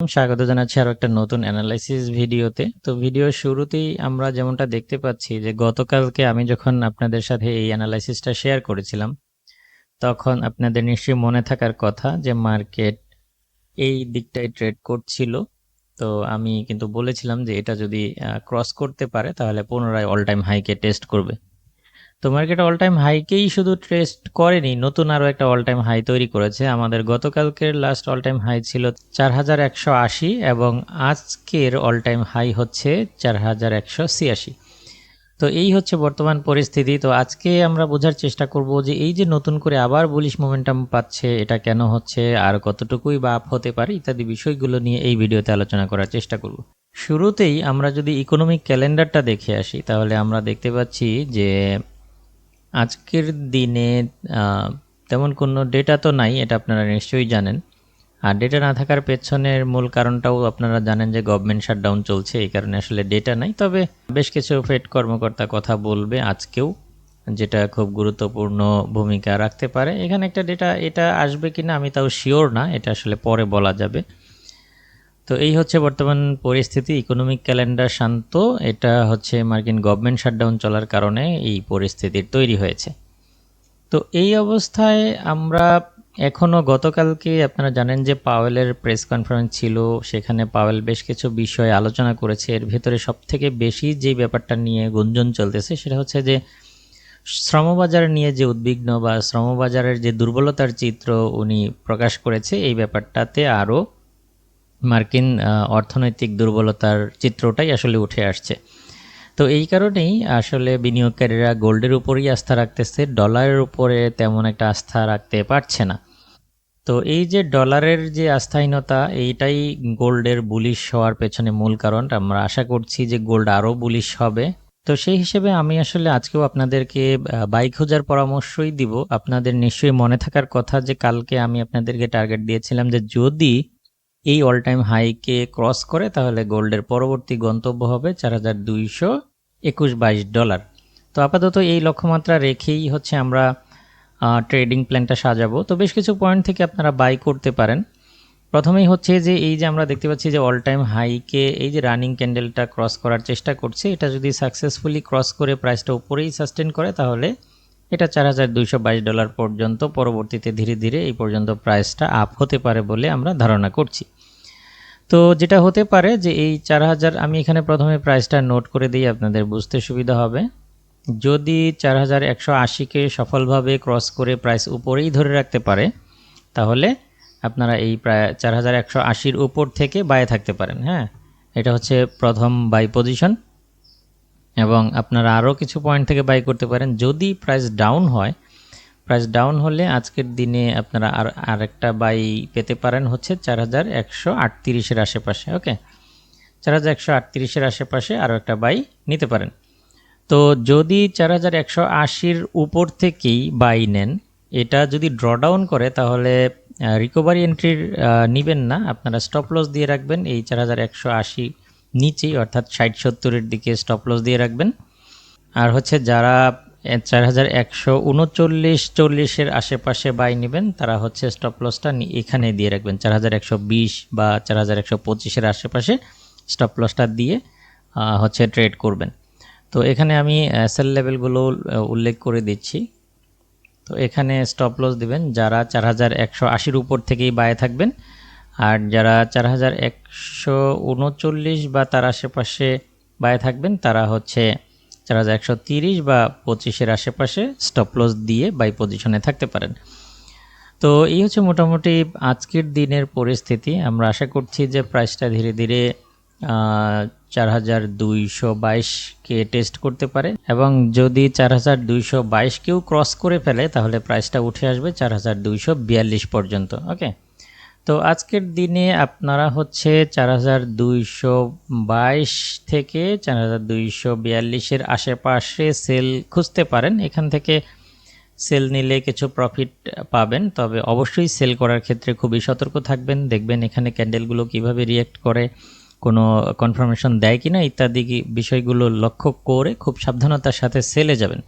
স্বাগত জানাচ্ছি আরও একটা নতুন অ্যানালাইসিস ভিডিওতে। তো ভিডিওর শুরুতেই আমরা যেমনটা দেখতে পাচ্ছি যে, গতকালকে আমি যখন আপনাদের সাথে এই অ্যানালাইসিসটা শেয়ার করেছিলাম, তখন আপনাদের নিশ্চয়ই মনে থাকার কথা যে মার্কেট এই দিকটায় ট্রেড করছিল। তো আমি কিন্তু বলেছিলাম যে, এটা যদি ক্রস করতে পারে, তাহলে পুনরায় অল টাইম হাইকে টেস্ট করবে। তো মার্কেট অল টাইম হাইকেই শুধু টেস্ট করেনি? নতুন আরও একটা অল টাইম হাই তৈরি করেছে। আমাদের গতকালকের লাস্ট অল টাইম হাই ছিল চার হাজার একশো আশি এবং আজকের অল টাইম হাই হচ্ছে চার হাজার একশো ছিয়াশি। তো এই হচ্ছে বর্তমান পরিস্থিতি। তো আজকে আমরা বোঝার চেষ্টা করব যে এই যে নতুন করে আবার বুলিশ মোমেন্টাম পাচ্ছে, এটা কেন হচ্ছে, আর কতটুকুই বা আপ হতে পারে, ইত্যাদি বিষয়গুলো নিয়ে এই ভিডিওতে আলোচনা করার চেষ্টা করব। শুরুতেই আমরা যদি ইকোনমিক ক্যালেন্ডারটা দেখে আসি, তাহলে আমরা দেখতে পাচ্ছি যে আজকের দিনে তেমন কোনো ডেটা তো নাই, এটা আপনারা নিশ্চয়ই জানেন। আর ডেটা না থাকার পেছনের মূল কারণটাও আপনারা জানেন যে গভর্নমেন্ট শাটডাউন চলছে, এই কারণে আসলে ডেটা নাই। তবে বেশ কিছু ফেড কর্মকর্তা কথা বলবে আজকেও, যেটা খুব গুরুত্বপূর্ণ ভূমিকা রাখতে পারে। এখানে একটা ডেটা এটা আসবে কিনা আমি তাও শিওর না, এটা আসলে পরে বলা যাবে। তো এই হচ্ছে বর্তমান পরিস্থিতি ইকোনমিক ক্যালেন্ডার শান্ত, এটা হচ্ছে মার্কিন গভর্নমেন্ট শাটডাউন চলার কারণে এই পরিস্থিতির তৈরি হয়েছে। তো এই অবস্থায় আমরা এখনও গতকালকে আপনারা জানেন যে পাওয়েলের প্রেস কনফারেন্স ছিল, সেখানে পাওয়েল বেশ কিছু বিষয়ে আলোচনা করেছে। এর ভেতরে সবথেকে বেশি যে ব্যাপারটা নিয়ে গুঞ্জন চলতেছে, সেটা হচ্ছে যে শ্রমবাজার নিয়ে যে উদ্বিগ্ন বা শ্রমবাজারের যে দুর্বলতার চিত্র উনি প্রকাশ করেছে, এই ব্যাপারটাতে আরও মার্কিন অর্থনৈতিক দুর্বলতার চিত্রটাই আসলে উঠে আসছে। তো এই কারণেই আসলে বিনিয়োগকারীরা গোল্ডের উপরই আস্থা রাখতেছে, ডলারের উপরে তেমন একটা আস্থা রাখতে পারছে না। তো এই যে ডলারের যে আস্থাহীনতা, এইটাই গোল্ডের বুলিশ হওয়ার পেছনে মূল কারণ আমরা আশা করছি যে গোল্ড আরও বুলিশ হবে। তো সেই হিসেবে আমি আসলে আজকেও আপনাদেরকে বাইক খোঁজার পরামর্শই দিব। আপনাদের নিশ্চয়ই মনে থাকার কথা যে কালকে আমি আপনাদেরকে টার্গেট দিয়েছিলাম যে যদি এই অল টাইম হাইকে ক্রস করে তাহলে গোল্ডের পরবর্তী গন্তব্য হবে চার হাজার দুইশো একুশ বাইশ ডলার। তো আপাতত এই লক্ষ্যমাত্রা রেখেই হচ্ছে আমরা ট্রেডিং প্ল্যানটা সাজাবো। তো বেশ কিছু পয়েন্ট থেকে আপনারা বাই করতে পারেন। প্রথমেই হচ্ছে যে এই যে আমরা দেখতে পাচ্ছি যে অল টাইম হাইকে এই যে রানিং ক্যান্ডেলটা ক্রস করার চেষ্টা করছে, এটা যদি সাকসেসফুলি ক্রস করে প্রাইসটা উপরেই সাস্টেন করে তাহলে এটা চার হাজার দুইশো বাইশ ডলার পর্যন্ত পরবর্তীতে ধীরে ধীরে এই পর্যন্ত প্রাইসটা আপ হতে পারে বলে আমরা ধারণা করছি। তো যেটা হতে পারে যে এই চার হাজার, আমি এখানে প্রথমে প্রাইসটা নোট করে দিই, আপনাদের বুঝতে সুবিধা হবে। যদি চার হাজার একশো আশিকে সফলভাবে ক্রস করে প্রাইস উপরেই ধরে রাখতে পারে, তাহলে আপনারা এই প্রায় চার হাজার একশো আশির উপর থেকে বায়ে থাকতে পারেন হ্যাঁ? এটা হচ্ছে প্রথম বাই পজিশন এবং আপনারা আরও কিছু পয়েন্ট থেকে বাই করতে পারেন। যদি প্রাইস ডাউন হয় প্রাইস ডাউন হলে আজকের দিনে আপনারা আর, আরেকটা বাই পেতে পারেন হচ্ছে চার হাজার একশো আটত্রিশের আশেপাশে ওকে চার হাজার একশো আটত্রিশের আশেপাশে আরও একটা বাই নিতে পারেন। তো যদি চার হাজার একশো আশির উপর থেকেই বাই নেন, এটা যদি ড্র ডাউন করে তাহলে রিকভারি এন্ট্রির নেবেন না। আপনারা স্টপ লস দিয়ে রাখবেন। এই চার হাজার একশো আশি নিচেই, অর্থাৎ ষাট সত্তরের দিকে স্টপ লস দিয়ে রাখবেন। আর হচ্ছে যারা চার হাজার একশো উনচল্লিশ, চল্লিশের আশেপাশে বাই নেবেন, তারা হচ্ছে স্টপ লসটা এখানে দিয়ে রাখবেন। চার হাজার একশো বিশ বা চার হাজার একশো পঁচিশের আশেপাশে স্টপ লসটা দিয়ে হচ্ছে ট্রেড করবেন। তো এখানে আমি সেল লেভেলগুলো উল্লেখ করে দিচ্ছি। তো এখানে স্টপ লস দিবেন যারা চার হাজার একশো আশির উপর থেকেই বায়ে থাকবেন। আর যারা চার হাজার একশো উনচল্লিশ বা তার আশেপাশে বায়ে থাকবেন, তারা হচ্ছে চার হাজার একশো তিরিশ বা পঁচিশের আশেপাশে স্টপ লস দিয়ে বাই পজিশনে থাকতে পারেন। তো এই হচ্ছে মোটামুটি আজকের দিনের পরিস্থিতি। আমরা আশা করছি যে প্রাইসটা ধীরে ধীরে চার হাজার দুইশো বাইশকে টেস্ট করতে পারে। এবং যদি চার হাজার দুইশো বাইশকেও ক্রস করে ফেলে, তাহলে প্রাইসটা উঠে আসবে চার হাজার দুইশো বিয়াল্লিশ পর্যন্ত ওকে তো আজকের দিনে আপনারা হচ্ছে চার হাজার দুইশো বাইশ থেকে চার হাজার দুইশো বিয়াল্লিশের আশেপাশে সেল খুঁজতে পারেন। এখান থেকে সেল নিলে কিছু প্রফিট পাবেন, তবে অবশ্যই সেল করার ক্ষেত্রে খুবই সতর্ক থাকবেন। দেখবেন এখানে ক্যান্ডেলগুলো কীভাবে রিয়েক্ট করে, কোনো কনফার্মেশন দেয় কিনা ইত্যাদি কি- বিষয়গুলো লক্ষ্য করে খুব সাবধানতার সাথে সেলে যাবেন।